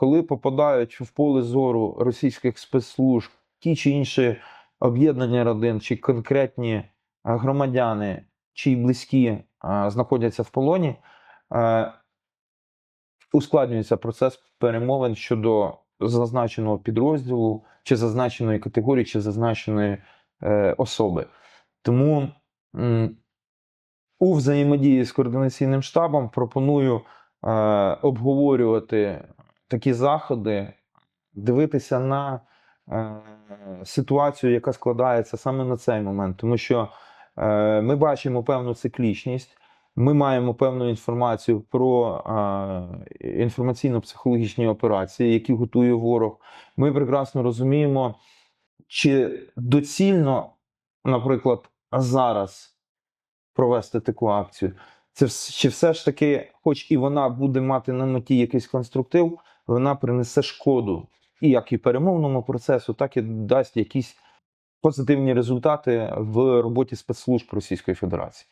коли попадають в поле зору російських спецслужб ті чи інші об'єднання родин, чи конкретні е, громадяни, чиї близькі е, знаходяться в полоні, е, ускладнюється процес перемовин щодо зазначеного підрозділу, чи зазначеної категорії, чи зазначеної особи. Тому у взаємодії з координаційним штабом пропоную обговорювати такі заходи, дивитися на е, ситуацію, яка складається саме на цей момент, тому що е, ми бачимо певну циклічність. Ми маємо певну інформацію про е, інформаційно-психологічні операції, які готує ворог. Ми прекрасно розуміємо, чи доцільно, наприклад, зараз провести таку акцію. Це чи все ж таки, хоч і вона буде мати на меті якийсь конструктив, вона принесе шкоду і як і перемовному процесу, так і дасть якісь позитивні результати в роботі спецслужб Російської Федерації.